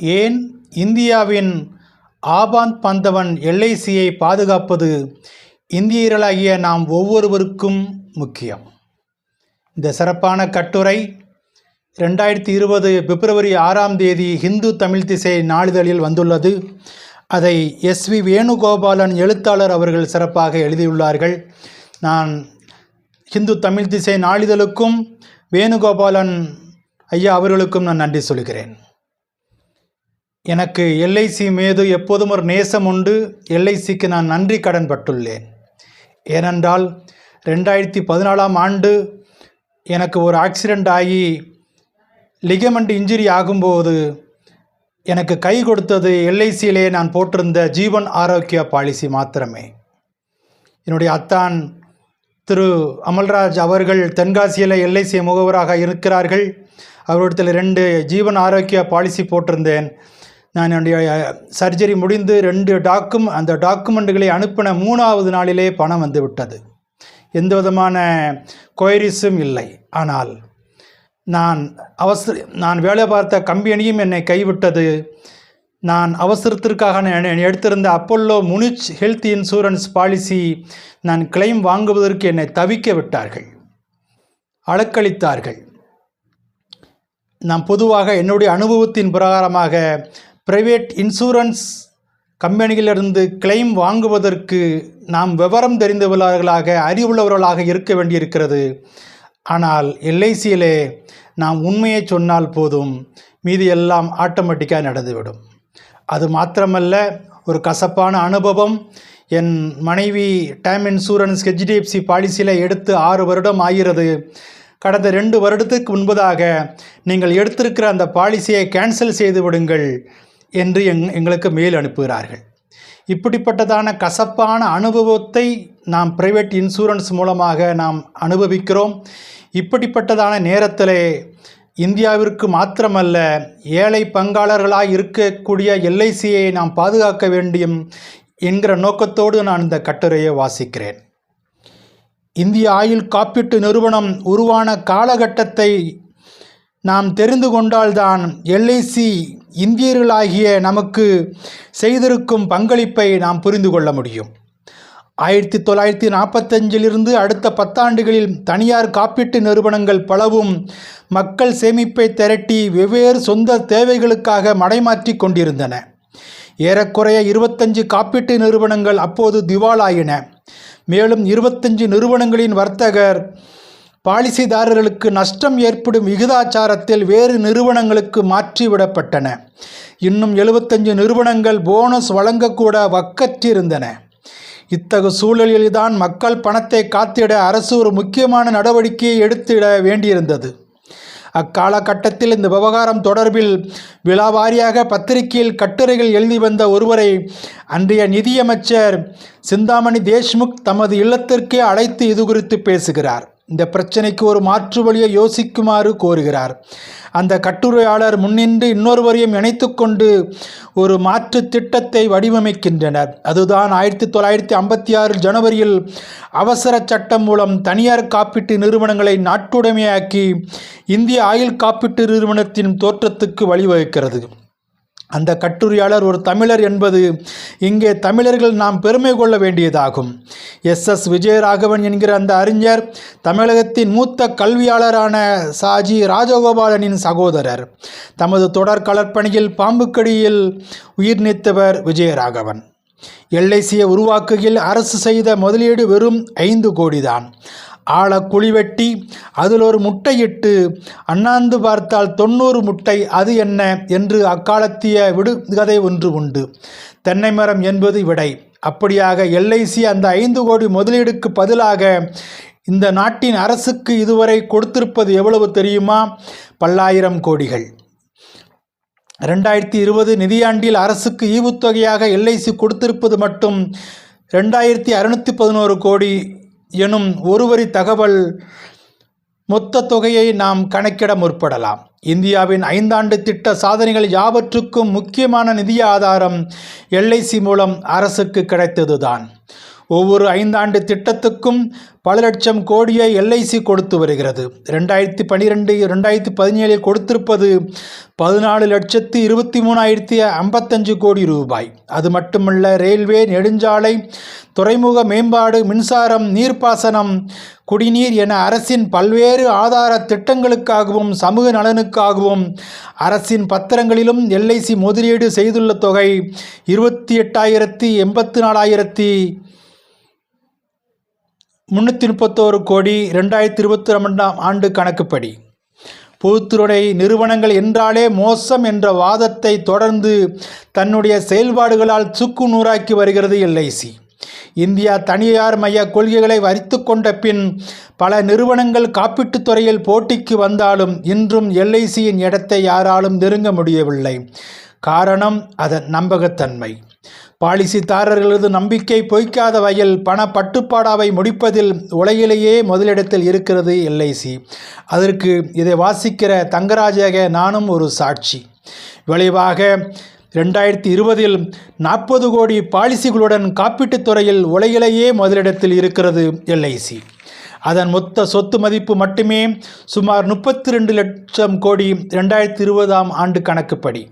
ஏன் இந்தியாவின் ஆபாந்த் பந்தவன் எல்ஐசியை பாதுகாப்பது இந்தியர்களாகிய நாம் ஒவ்வொருவருக்கும் முக்கியம். இந்த சிறப்பான கட்டுரை ரெண்டாயிரத்தி இருபது பிப்ரவரி ஆறாம் தேதி ஹிந்து தமிழ் திசை நாளிதழில் வந்துள்ளது. அதை எஸ்வி வேணுகோபாலன் எழுத்தாளர் அவர்கள் சிறப்பாக எழுதியுள்ளார்கள். நான் ஹிந்து தமிழ் திசை நாளிதழுக்கும் வேணுகோபாலன் ஐயா அவர்களுக்கும் நான் நன்றி சொல்கிறேன். எனக்கு எல்ஐசி மீது எப்போதும் ஒரு நேசம் உண்டு. எல்ஐசிக்கு நான் நன்றி கடன் பட்டுள்ளேன். ஏனென்றால் ரெண்டாயிரத்தி பதினாலாம் ஆண்டு எனக்கு ஒரு ஆக்சிடெண்ட் ஆகி லிகமெண்ட் இன்ஜுரி ஆகும்போது எனக்கு கை கொடுத்தது எல்ஐசியிலே நான் போட்டிருந்த ஜீவன் ஆரோக்கிய பாலிசி மாத்திரமே. என்னுடைய அத்தான் திரு அமல்ராஜ் அவர்கள் தென்காசியில் எல்ஐசி முகவராக இருக்கிறார்கள். அவரிடத்தில் ரெண்டு ஜீவன் ஆரோக்கிய பாலிசி போட்டிருந்தேன். நான் என்னுடைய சர்ஜரி முடிந்து ரெண்டு டாக்கும் அந்த டாக்குமெண்ட்டுகளை அனுப்பின மூணாவது நாளிலே பணம் வந்து விட்டது. எந்த விதமான கொயரிஸும் இல்லை. ஆனால் நான் அவசர நான் வேலை பார்த்த கம்பெனியும் என்னை கைவிட்டது. நான் அவசரத்திற்காக நான் எடுத்திருந்த Apollo Munich health insurance policy நான் கிளைம் வாங்குவதற்கு என்னை தவிக்க விட்டார்கள். அலக்களித்தார்கள் நான் பொதுவாக என்னுடைய அனுபவத்தின் பிரகாரமாக பிரைவேட் இன்சூரன்ஸ் கம்பெனிகளிலிருந்து கிளைம் வாங்குவதற்கு நாம் விவரம் தெரிந்தவர்களாக அறிவுள்ளவர்களாக இருக்க வேண்டியிருக்கிறது. ஆனால் எல்ஐசியிலே நாம் உண்மையை சொன்னால் போதும் மீதி எல்லாம் ஆட்டோமேட்டிக்காக நடந்துவிடும். அது மாத்திரமல்ல ஒரு கசப்பான அனுபவம். என் மனைவி டேம் இன்சூரன்ஸ் ஹெச்டிஎஃப்சி பாலிசியில் எடுத்து ஆறு வருடம் ஆகிறது. கடந்த ரெண்டு வருடத்துக்கு முன்பதாக நீங்கள் எடுத்திருக்கிற அந்த பாலிசியை கேன்சல் செய்து விடுங்கள். என்று எங் எங்களுக்கு மெயில் அனுப்புகிறார்கள். இப்படிப்பட்டதான கசப்பான அனுபவத்தை நாம் பிரைவேட் இன்சூரன்ஸ் மூலமாக நாம் அனுபவிக்கிறோம். இப்படிப்பட்டதான நேரத்திலே இந்தியாவிற்கு மாத்திரமல்ல ஏழை பங்காளர்களாக இருக்கக்கூடிய எல்ஐசியை நாம் பாதுகாக்க வேண்டியும் என்கிற நோக்கத்தோடு நான் இந்த கட்டுரையை வாசிக்கிறேன். இந்திய ஆயுள் காப்பீட்டு நிறுவனம் உருவான காலகட்டத்தை நாம் தெரிந்து கொண்டால்தான் எல்ஐசி இந்தியர்களாகிய நமக்கு செய்திருக்கும் பங்களிப்பை நாம் புரிந்து கொள்ள முடியும். ஆயிரத்தி தொள்ளாயிரத்தி நாற்பத்தஞ்சிலிருந்து அடுத்த பத்தாண்டுகளில் தனியார் காப்பீட்டு நிறுவனங்கள் பலவும் மக்கள் சேமிப்பை திரட்டி வெவ்வேறு சொந்த தேவைகளுக்காக மடைமாற்றி கொண்டிருந்தன. ஏறக்குறைய இருபத்தஞ்சு காப்பீட்டு நிறுவனங்கள் அப்போது திவாலாயின. மேலும் இருபத்தஞ்சு நிறுவனங்களின் வர்த்தகர் பாலிசிதாரர்களுக்கு நஷ்டம் ஏற்படும் விகிதாச்சாரத்தில் வேறு நிறுவனங்களுக்கு மாற்றிவிடப்பட்டன. இன்னும் எழுபத்தஞ்சு நிறுவனங்கள் போனஸ் வழங்கக்கூட வக்கற்றிருந்தன. இத்தகு சூழலில்தான் மக்கள் பணத்தை காத்திட அரசு ஒரு முக்கியமான நடவடிக்கையை எடுத்திட வேண்டியிருந்தது. அக்காலகட்டத்தில் இந்த விவகாரம் தொடர்பில் விழாவாரியாக பத்திரிகையில் கட்டுரைகள் எழுதி வந்த ஒருவரை அன்றைய நிதியமைச்சர் சிந்தாமணி தேஷ்முக் தமது இல்லத்திற்கே அழைத்து இது குறித்து பேசுகிறார். இந்த பிரச்சனைக்கு ஒரு மாற்று வழியை யோசிக்குமாறு கோருகிறார். அந்த கட்டுரையாளர் முன்னின்று இன்னொருவரையும் இணைத்து கொண்டு ஒரு மாற்று திட்டத்தை வடிவமைக்கின்றனர். அதுதான் ஆயிரத்தி தொள்ளாயிரத்தி ஐம்பத்தி ஆறு ஜனவரியில் அவசர சட்டம் மூலம் தனியார் காப்பீட்டு நிறுவனங்களை நாட்டுடைமையாக்கி இந்திய ஆயுள் காப்பீட்டு நிறுவனத்தின் தோற்றத்துக்கு வழிவகுக்கிறது. அந்த கட்டுரையாளர் ஒரு தமிழர் என்பது இங்கே தமிழர்கள் நாம் பெருமை கொள்ள வேண்டியதாகும். எஸ். எஸ். விஜயராகவன் என்கிற அந்த அறிஞர் தமிழகத்தின் மூத்த கல்வியாளரான சாஜி ராஜகோபாலனின் சகோதரர். தமது தொடர் கலற்பணியில் பாம்புக்கடியில் உயிர் நீத்தவர் விஜயராகவன். எல்ஐசியை உருவாக்குகையில் அரசு செய்த முதலீடு வெறும் ஐந்து கோடிதான். ஆழ குழி வெட்டி அதில் ஒரு முட்டையிட்டு அண்ணாந்து பார்த்தால் தொண்ணூறு முட்டை அது என்ன? என்று அக்காலத்திய விடுகதை ஒன்று உண்டு. தென்னை மரம் என்பது விடை. அப்படியாக எல்ஐசி அந்த ஐந்து கோடி முதலீடுக்கு பதிலாக இந்த நாட்டின் அரசுக்கு இதுவரை கொடுத்திருப்பது எவ்வளவு தெரியுமா? பல்லாயிரம் கோடிகள். ரெண்டாயிரத்தி இருபது நிதியாண்டில் அரசுக்கு ஈவுத்தொகையாக எல்ஐசி கொடுத்திருப்பது மட்டும் ரெண்டாயிரத்தி அறுநூற்றி பதினோரு கோடி. எனும் ஒருவரி தகவல் மொத்த தொகையை நாம் கணக்கிட முற்படலாம். இந்தியாவின் ஐந்தாண்டு திட்ட சாதனைகள் யாவற்றுக்கும் முக்கியமான நிதி ஆதாரம் எல்ஐசி மூலம் அரசுக்கு கிடைத்ததுதான். ஒவ்வொரு ஐந்தாண்டு திட்டத்துக்கும் பல லட்சம் கோடியை எல்ஐசி கொடுத்து வருகிறது. ரெண்டாயிரத்தி பன்னிரெண்டு ரெண்டாயிரத்தி பதினேழில் கொடுத்திருப்பது பதினாலு லட்சத்து இருபத்தி மூணாயிரத்தி ஐம்பத்தஞ்சு கோடி ரூபாய். அது மட்டுமல்ல ரயில்வே நெடுஞ்சாலை துறைமுக மேம்பாடு மின்சாரம் நீர்ப்பாசனம் குடிநீர் என அரசின் பல்வேறு ஆதார திட்டங்களுக்காகவும் சமூக நலனுக்காகவும் அரசின் பத்திரங்களிலும் எல்ஐசி முதலீடு செய்துள்ள தொகை இருபத்தி எட்டாயிரத்தி எண்பத்தி நாலாயிரத்தி முந்நூற்றி முப்பத்தோரு கோடி ரெண்டாயிரத்தி இருபத்தி ரெண்டாம் ஆண்டு கணக்குப்படி. பொதுத்துறை நிறுவனங்கள் என்றாலே மோசம் என்ற வாதத்தை தொடர்ந்து தன்னுடைய செயல்பாடுகளால் சுக்கு நூறாக்கி வருகிறது எல்ஐசி. இந்தியா தனியார் மைய கொள்கைகளை வரித்து கொண்ட பின் பல நிறுவனங்கள் காப்பீட்டுத் துறையில் போட்டிக்கு வந்தாலும் இன்றும் எல்ஐசியின் இடத்தை யாராலும் நெருங்க முடியவில்லை. காரணம் அதன் நம்பகத்தன்மை. பாலிசிதாரர்களது நம்பிக்கை பொய்க்காத வகையில் பண பட்டுப்பாடாவை முடிப்பதில் உலகிலேயே முதலிடத்தில் இருக்கிறது எல்ஐசி. அதற்கு இதை வாசிக்கிற தங்கராஜாக நானும் ஒரு சாட்சி. விளைவாக ரெண்டாயிரத்தி இருபதில் நாற்பது கோடி பாலிசிகளுடன் காப்பீட்டுத் துறையில் உலகிலேயே முதலிடத்தில் இருக்கிறது எல்ஐசி. அதன் மொத்த சொத்து மதிப்பு மட்டுமே சுமார் முப்பத்தி ரெண்டு லட்சம் கோடி ரெண்டாயிரத்தி இருபதாம் ஆண்டு கணக்குப்படி.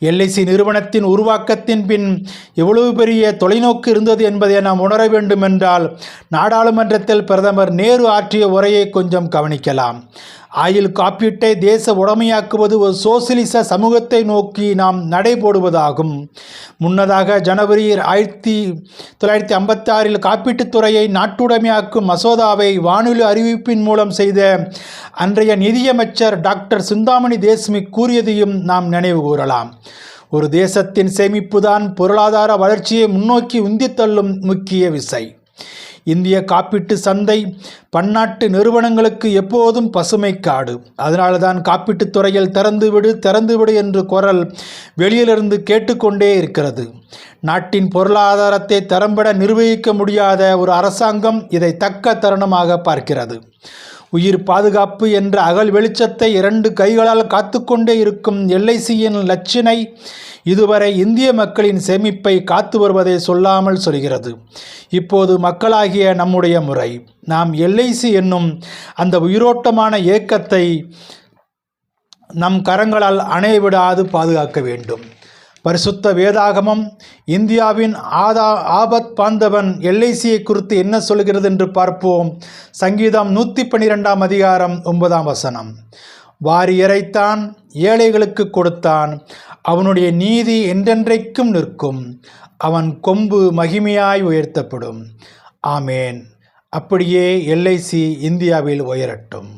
எல்ஐசி நிறுவனத்தின் உருவாக்கத்தின் பின் எவ்வளவு பெரிய தொலைநோக்கு இருந்தது என்பதை நாம் உணர வேண்டுமென்றால் நாடாளுமன்றத்தில் பிரதமர் நேரு ஆற்றிய உரையை கொஞ்சம் கவனிக்கலாம். ஆயுள் காப்பீட்டை தேச உடைமையாக்குவது ஒரு சோசியலிச சமூகத்தை நோக்கி நாம் நடைபோடுவதாகும். முன்னதாக ஜனவரி ஆயிரத்தி தொள்ளாயிரத்தி ஐம்பத்தாறில் காப்பீட்டுத் துறையை நாட்டுடைமையாக்கும் மசோதாவை வானொலி அறிவிப்பின் மூலம் செய்த அன்றைய நிதியமைச்சர் டாக்டர் சிந்தாமணி தேஸ்மி கூறியதையும் நாம் நினைவு கூறலாம். ஒரு தேசத்தின் சேமிப்புதான் பொருளாதார வளர்ச்சியை முன்னோக்கி உந்தித்தள்ளும் முக்கிய விசை. இந்திய காப்பீட்டு சந்தை பன்னாட்டு நிறுவனங்களுக்கு எப்போதும் பசுமை காடு. அதனால தான் காப்பீட்டுத் துறையில் திறந்துவிடு திறந்துவிடு என்று குரல் வெளியிலிருந்து கேட்டுக்கொண்டே இருக்கிறது. நாட்டின் பொருளாதாரத்தை திறம்பட நிர்வகிக்க முடியாத ஒரு அரசாங்கம் இதை தக்க தருணமாக பார்க்கிறது. உயிர் பாதுகாப்பு என்ற அகல் வெளிச்சத்தை இரண்டு கைகளால் காத்துக்கொண்டே இருக்கும் எல்ஐசியின் லட்சினை இதுவரை இந்திய மக்களின் சேமிப்பை காத்து வருவதை சொல்லாமல் சொல்கிறது. இப்போது மக்களாகிய நம்முடைய முறை. நாம் எல்ஐசி என்னும் அந்த உயிரோட்டமான இயக்கத்தை நம் கரங்களால் அணைவிடாது பாதுகாக்க வேண்டும். பரிசுத்த வேதாகமம் இந்தியாவின் ஆதா ஆபத் பாந்தவன் எல்ஐசியை குறித்து என்ன சொல்கிறது என்று பார்ப்போம். சங்கீதம் நூற்றி பன்னிரெண்டாம் அதிகாரம் ஒன்பதாம் வசனம். வாரி இறைத்தான் ஏழைகளுக்கு கொடுத்தான். அவனுடைய நீதி என்றென்றைக்கும் நிற்கும். அவன் கொம்பு மகிமையாய் உயர்த்தப்படும். ஆமேன். அப்படியே எல்ஐசி இந்தியாவில் உயரட்டும்.